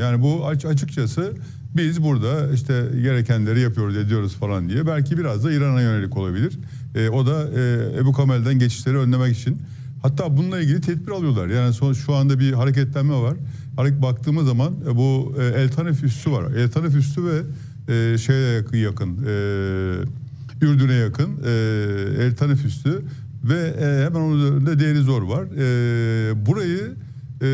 Yani bu aç- açıkçası biz burada işte gerekenleri yapıyoruz ediyoruz falan diye. Belki biraz da İran'a yönelik olabilir. E, o da e, Ebu Kamel'den geçişleri önlemek için. Hatta bununla ilgili tedbir alıyorlar. Yani son, şu anda bir hareketlenme var. Hareket baktığımız zaman e, bu e, El Tanif üssü var. El Tanif üssü ve e, şeye yakın, yakın e, Ürdün'e yakın e, El Tanif üssü ve e, hemen onun üzerinde Deniz Zor var. E, burayı e,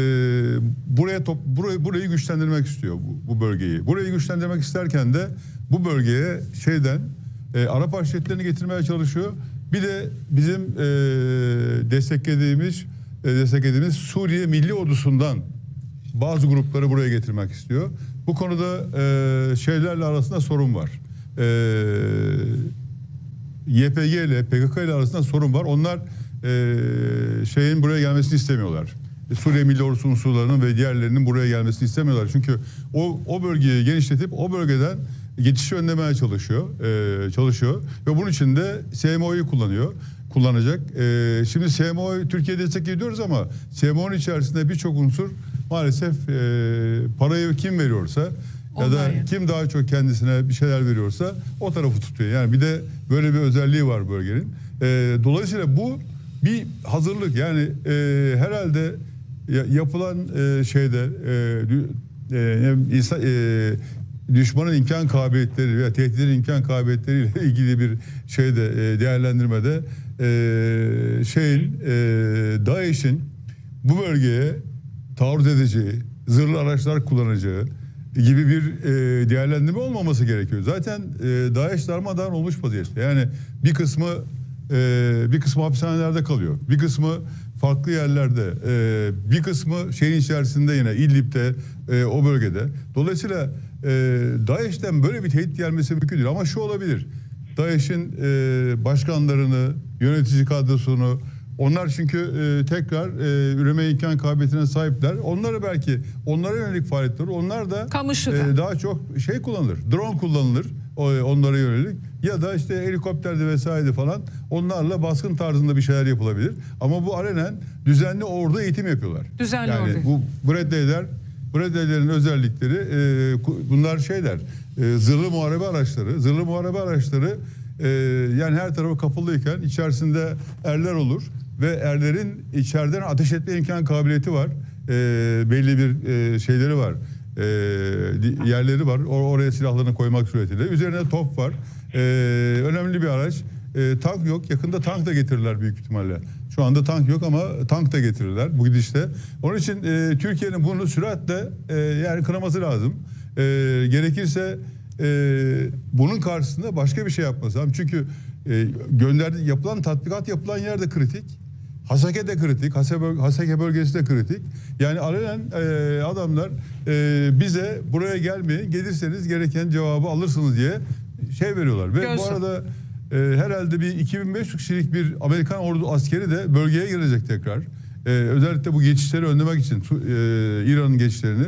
buraya top, burayı, burayı güçlendirmek istiyor bu, bu bölgeyi. Burayı güçlendirmek isterken de bu bölgeye şeyden e, Arap aşiretlerini getirmeye çalışıyor. Bir de bizim e, desteklediğimiz e, desteklediğimiz Suriye Milli Ordusu'ndan bazı grupları buraya getirmek istiyor. Bu konuda e, şeylerle arasında sorun var. E, YPG ile PKK ile arasında sorun var. Onlar e, şeyin buraya gelmesini istemiyorlar. E, Suriye Milli Ordusu unsurlarının ve diğerlerinin buraya gelmesini istemiyorlar. Çünkü o o bölgeyi genişletip o bölgeden geçişi önlemeye çalışıyor. e, çalışıyor ve bunun için de SMO'yu kullanıyor kullanacak. E, şimdi SMO'yu Türkiye destek ediyoruz ama SMO'nun içerisinde birçok unsur maalesef e, parayı kim veriyorsa ya da yani. kim daha çok kendisine bir şeyler veriyorsa o tarafı tutuyor. Yani bir de böyle bir özelliği var bölgenin. Ee, dolayısıyla bu bir hazırlık. Yani e, herhalde ya- yapılan e, şeyde e, e, insan, e, düşmanın imkan kabiliyetleri veya tehditlerin imkan kabiliyetleriyle ilgili bir şeyde e, değerlendirmede e, şeyin e, DAEŞ'in bu bölgeye taarruz edeceği, zırhlı araçlar kullanacağı gibi bir e, değerlendirme olmaması gerekiyor. Zaten e, DAEŞ darmadağın olmuş vaziyette. Yani bir kısmı e, bir kısmı hapishanelerde kalıyor. Bir kısmı farklı yerlerde. e, bir kısmı şeyin içerisinde yine İdlib'de e, o bölgede. Dolayısıyla e, DAEŞ'ten böyle bir tehdit gelmesi mümkün değil. Ama şu olabilir. DAEŞ'in e, başkanlarını, yönetici kadrosunu, onlar çünkü e, tekrar e, üreme imkan kabiliyetine sahipler. Onları belki onlara yönelik faaliyetler. Onlar da e, daha çok şey kullanılır. Drone kullanılır onlara yönelik ya da işte helikopterde vesaire falan onlarla baskın tarzında bir şeyler yapılabilir. Ama bu alenen düzenli ordu eğitim yapıyorlar. Düzenli yani ordu. bu Bradley'ler Bradley'lerin özellikleri e, bunlar şeyler e, zırhlı muharebe araçları. Zırhlı muharebe araçları e, yani her tarafı kapalıyken içerisinde erler olur ve erlerin içeriden ateş etme imkan kabiliyeti var. E, belli bir e, şeyleri var. E, yerleri var. Or- oraya silahlarını koymak suretiyle. Üzerine top var. E, önemli bir araç. E, tank yok. Yakında tank da getirirler büyük ihtimalle. Şu anda tank yok ama tank da getirirler bu gidişte. Onun için e, Türkiye'nin bunu süratle e, yani kınaması lazım. E, gerekirse e, bunun karşısında başka bir şey yapması lazım. Çünkü e, gönderdi yapılan tatbikat yapılan yer de kritik. Haseke de kritik, Haseke, böl- Haseke bölgesi de kritik. Yani alenen e, adamlar e, bize buraya gelmeyin, gelirseniz gereken cevabı alırsınız diye şey veriyorlar. Ve bu Göğsüm. arada e, herhalde bir 2500 kişilik bir Amerikan ordu askeri de bölgeye girecek tekrar. E, özellikle bu geçişleri önlemek için e, İran'ın geçişlerini.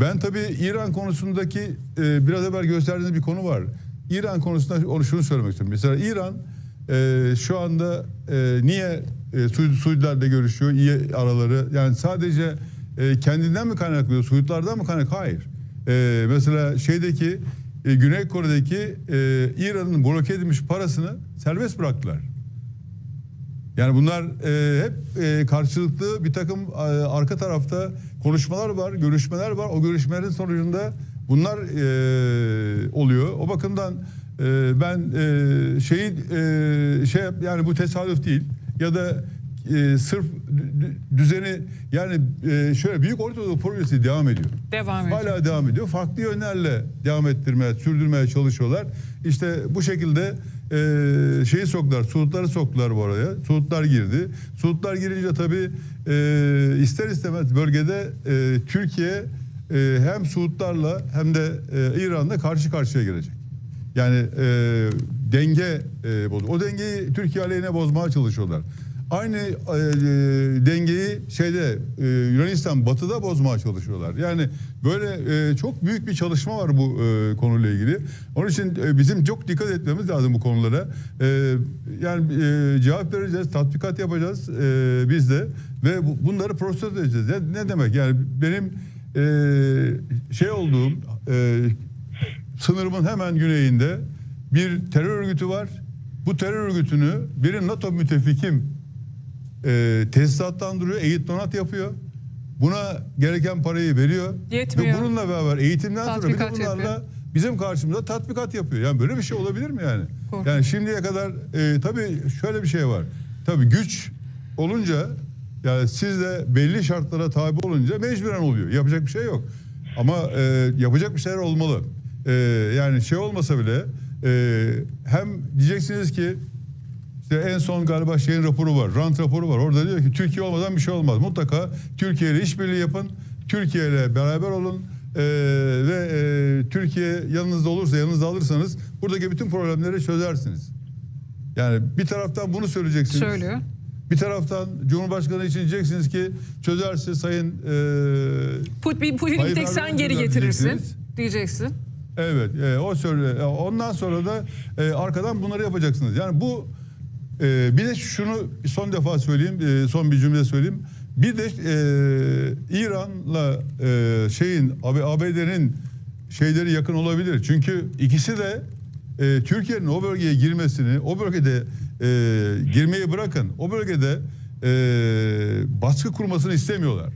Ben tabii İran konusundaki e, biraz evvel gösterdiğiniz bir konu var. İran konusunda onu şunu söylemek istiyorum. Mesela İran e, şu anda e, niye e, Suud, Suudilerle görüşüyor, iyi araları. Yani sadece e, kendinden mi kaynaklı, Suudlardan mı kaynaklı? Hayır. E, mesela şeydeki e, Güney Kore'deki e, İran'ın bloke edilmiş parasını serbest bıraktılar. Yani bunlar e, hep e, karşılıklı bir takım e, arka tarafta konuşmalar var, görüşmeler var. O görüşmelerin sonucunda bunlar e, oluyor. O bakımdan e, ben e, şeyi e, şey yani bu tesadüf değil ya da e, sırf dü- dü- düzeni yani e, şöyle büyük Orta Doğu projesi devam ediyor. Devam ediyor. Hala devam ediyor. Farklı yönlerle devam ettirmeye, sürdürmeye çalışıyorlar. İşte bu şekilde e, şeyi soktular, Suudları soktular bu araya. Suudlar girdi. Suudlar girince tabii e, ister istemez bölgede e, Türkiye e, hem Suudlarla hem de e, İran'la karşı karşıya gelecek. Yani e, denge e, bozuyor. O dengeyi Türkiye aleyhine bozmaya çalışıyorlar. Aynı e, dengeyi şeyde e, Yunanistan batıda bozmaya çalışıyorlar. Yani böyle e, çok büyük bir çalışma var bu e, konuyla ilgili. Onun için e, bizim çok dikkat etmemiz lazım bu konulara. E, yani e, cevap vereceğiz, tatbikat yapacağız e, biz de ve bu- bunları protesto edeceğiz. Yani ne demek? Yani benim şey olduğum e, sınırımın hemen güneyinde bir terör örgütü var. Bu terör örgütünü bir NATO müttefikim e, tesisatlandırıyor, eğit donat yapıyor. Buna gereken parayı veriyor. Yetmiyor. Ve bununla beraber eğitimden sonra bir de Tatbikat bunlarla yapıyor. bizim karşımıza tatbikat yapıyor. Yani böyle bir şey olabilir mi yani? Korkunç. Yani şimdiye kadar e, tabii şöyle bir şey var. Tabii güç olunca yani siz de belli şartlara tabi olunca mecburen oluyor. Yapacak bir şey yok. Ama e, yapacak bir şeyler olmalı. E, yani şey olmasa bile e, hem diyeceksiniz ki işte en son galiba şeyin raporu var. Rant raporu var. Orada diyor ki Türkiye olmadan bir şey olmaz. Mutlaka Türkiye ile işbirliği yapın. Türkiye ile beraber olun. Ee, ve e, Türkiye yanınızda olursa yanınızda alırsanız buradaki bütün problemleri çözersiniz. Yani bir taraftan bunu söyleyeceksiniz. Söylüyor. Bir taraftan Cumhurbaşkanı için diyeceksiniz ki çözerse sayın e, Putin'i tek sen geri getirirsin diyeceksin. Evet, e, o söyle. e, Ondan sonra da e, arkadan bunları yapacaksınız. Yani bu e, bir de şunu son defa söyleyeyim, e, son bir cümle söyleyeyim. Bir de e, İran'la e, şeyin AB- ABD'nin şeyleri yakın olabilir. Çünkü ikisi de e, Türkiye'nin o bölgeye girmesini, o bölgede e, girmeyi bırakın, o bölgede e, baskı kurmasını istemiyorlar.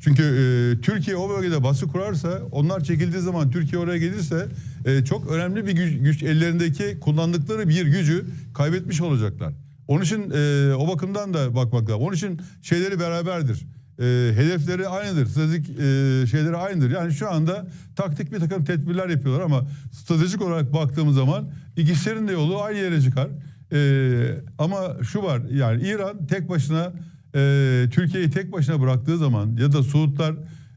Çünkü e, Türkiye o bölgede baskı kurarsa, onlar çekildiği zaman Türkiye oraya gelirse e, çok önemli bir güç, güç ellerindeki kullandıkları bir gücü kaybetmiş olacaklar. Onun için e, o bakımdan da bakmak lazım. Onun için şeyleri beraberdir. E, hedefleri aynıdır. Stratejik e, şeyleri aynıdır. Yani şu anda taktik bir takım tedbirler yapıyorlar ama stratejik olarak baktığımız zaman ikisinin de yolu aynı yere çıkar. E, ama şu var yani İran tek başına e, Türkiye'yi tek başına bıraktığı zaman ya da Suudlar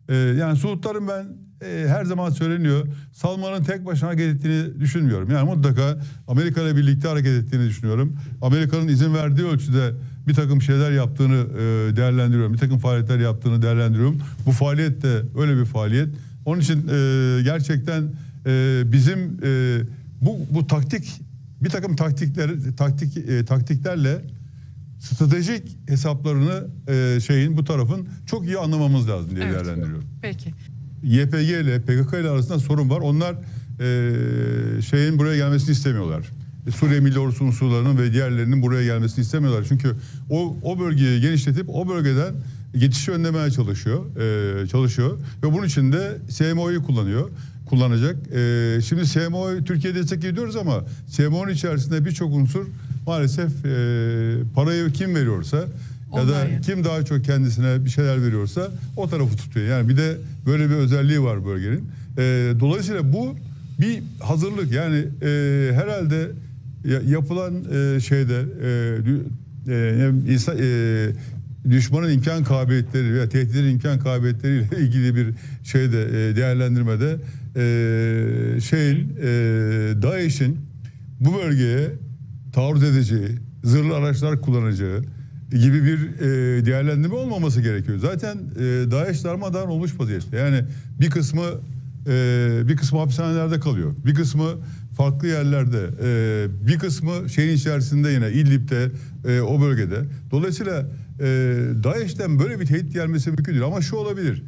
e, yani Suudların ben e, her zaman söyleniyor Salman'ın tek başına hareket düşünmüyorum. Yani mutlaka Amerika ile birlikte hareket ettiğini düşünüyorum. Amerika'nın izin verdiği ölçüde bir takım şeyler yaptığını e, değerlendiriyorum. Bir takım faaliyetler yaptığını değerlendiriyorum. Bu faaliyet de öyle bir faaliyet. Onun için e, gerçekten e, bizim e, bu bu taktik bir takım taktikler taktik e, taktiklerle stratejik hesaplarını e, şeyin bu tarafın çok iyi anlamamız lazım diye Evet. değerlendiriyorum. Peki. YPG ile PKK ile arasında sorun var. Onlar e, şeyin buraya gelmesini istemiyorlar. E, Suriye Milli Ordusu unsurlarının ve diğerlerinin buraya gelmesini istemiyorlar. Çünkü o o bölgeyi genişletip o bölgeden geçişi önlemeye çalışıyor. e, çalışıyor ve bunun için de SMO'yu kullanıyor kullanacak. E, şimdi SMO'yu Türkiye destek ediyoruz ama SMO'nun içerisinde birçok unsur maalesef e, parayı kim veriyorsa ya Onlar da yani. kim daha çok kendisine bir şeyler veriyorsa o tarafı tutuyor. Yani bir de böyle bir özelliği var bölgenin. Ee, dolayısıyla bu bir hazırlık. Yani e, herhalde ya- yapılan e, şeyde e, e, insan, e, düşmanın imkan kabiliyetleri veya tehditlerin imkan kabiliyetleriyle ilgili bir şeyde e, değerlendirmede e, şeyin e, DAEŞ'in bu bölgeye taarruz edeceği, zırhlı araçlar kullanacağı gibi bir e, değerlendirme olmaması gerekiyor. Zaten e, DAEŞ darmadağın olmuş vaziyette. Yani bir kısmı e, bir kısmı hapishanelerde kalıyor. Bir kısmı farklı yerlerde. e, bir kısmı şeyin içerisinde yine İdlib'de e, o bölgede. Dolayısıyla e, DAEŞ'ten böyle bir tehdit gelmesi mümkün değil. Ama şu olabilir.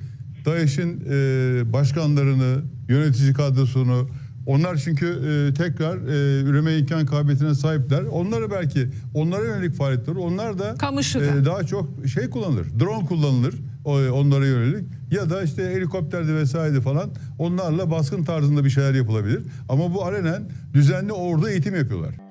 DAEŞ'in e, başkanlarını, yönetici kadrosunu, onlar çünkü e, tekrar e, üreme imkan kabiliyetine sahipler. Onları belki onlara yönelik faaliyetler, onlar da e, daha çok şey kullanılır. Drone kullanılır o, onlara yönelik ya da işte helikopterde vesaire falan onlarla baskın tarzında bir şeyler yapılabilir. Ama bu alenen düzenli ordu eğitim yapıyorlar.